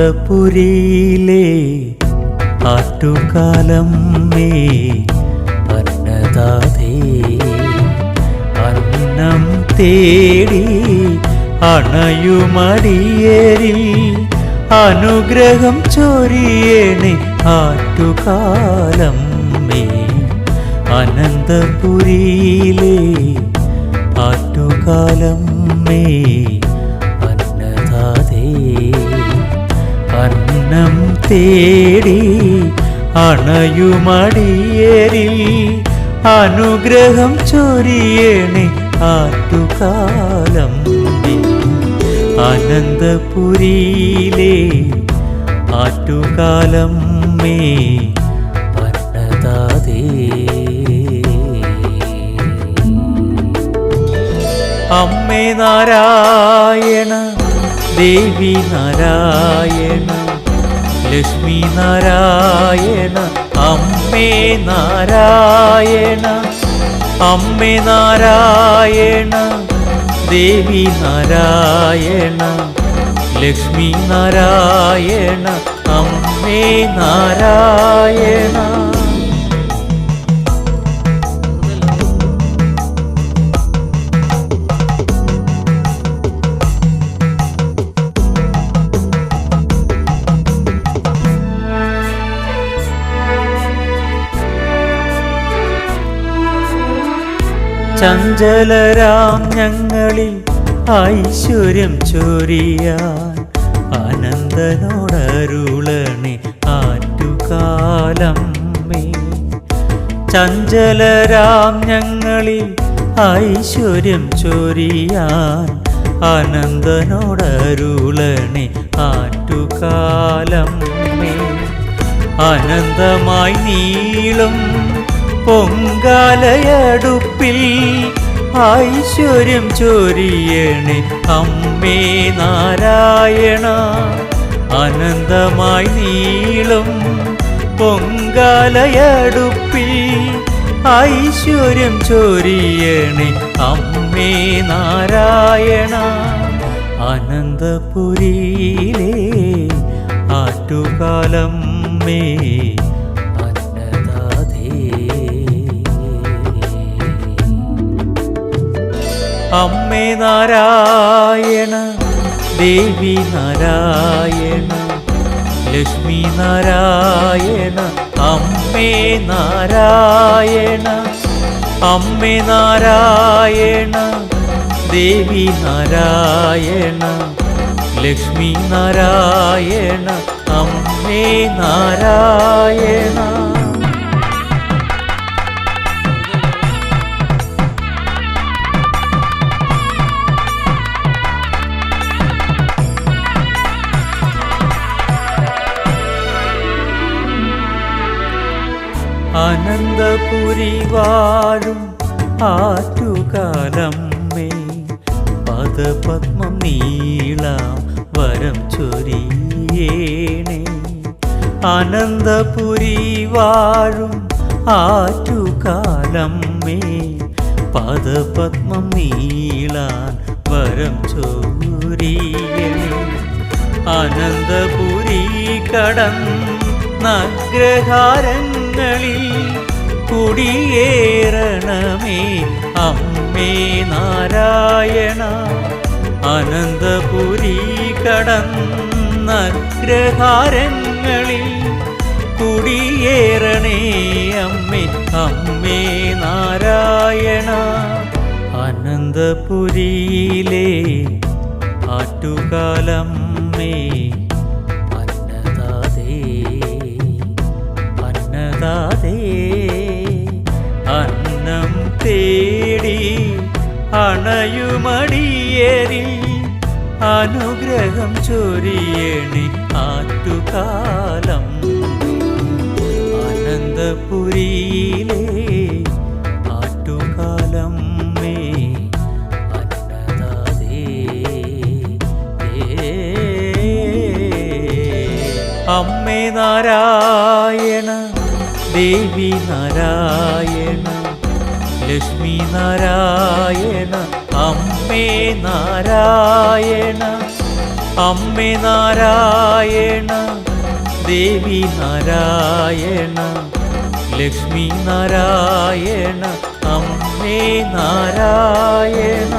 അനന്തപുരിയിലെ ആറ്റുകാലം may അന്നദാതേ അന്നം തേടി അണയുമടിയേരിൽ അനുഗ്രഹം ചൊരിയേണേ ആറ്റുകാലം മേ അനന്തപുരിയിലെ ആറ്റുകാലം മേ തേടി അണയുമടിയേരിൽ അനുഗ്രഹം ചൊരിയേണേ ആറ്റുകാലം അനന്തപുരിയിലെ ആറ്റുകാലം മേ അമ്മേ നാരായണ ദേവി നാരായണ ലക്ഷ്മി നാരായണ അമ്മേ നാരായണ അമ്മേ നാരായണ ദേവി നാരായണ ലക്ഷ്മി നാരായണ അമ്മേ നാരായണ. ചഞ്ചലരാം ഞങ്ങളിൽ ഐശ്വര്യം ചൊരിയാൻ അനന്തനോടരുളണി ആറ്റുകാലം മേ. ചഞ്ചലരാം ഞങ്ങളിൽ ഐശ്വര്യം ചൊരിയാൻ അനന്തനോടരുളണി ആറ്റുകാലം അനന്തമായി നീളും പൊങ്കാലയടുപ്പിൽ ഐശ്വര്യം ചൊരിയണേ. അമ്മേ നാരായണ അനന്തമായി നീളും പൊങ്കാലയടുപ്പിൽ ഐശ്വര്യം ചൊരിയണേ. അമ്മേ നാരായണ അനന്തപുരിയിലേ ആറ്റുകാലം മേ അമ്മേ നാരായണ ദേവി നാരായണ ലക്ഷ്മി നാരായണ അമ്മേ നാരായണ അമ്മേ നാരായണ ദേവി നാരായണ ലക്ഷ്മി നാരായണ അമ്മേ നാരായണ. അനന്തപുരി വാഴും ആറ്റുകാലമ്മേ പദപത്മം നീളാം വരം ചൊരിയേണേ. അനന്തപുരി വാഴും ആറ്റുകാലമ്മേ പദപത്മം നീളാൻ വരം ചൊരിയേണേ. അനന്തപുരി കടന്നഗ്രഹാരങ്ങളിൽ കുടിയേറണമേ. അമ്മേ നാരായണ അനന്തപുരി കടന്നഗ്രഹാരങ്ങളിൽ കുടിയേറണേ അമ്മേ. അമ്മേ നാരായണ അനന്തപുരിയിലെ ആറ്റുകാലം അന്നദാതേ അന്നം തേടി അണയുമടിയേറി അനുഗ്രഹം ചൊരിയണി ആറ്റുകാലം. അനന്തപുരിയിലെ മേ അന്നദാതേ അമ്മേ നാരായണ ദേവി നാരായണ ലക്ഷ്മി നാരായണ അമ്മേ നാരായണ അമ്മേ നാരായണ ദേവി നാരായണ ലക്ഷ്മി നാരായണ അമ്മേ നാരായണ.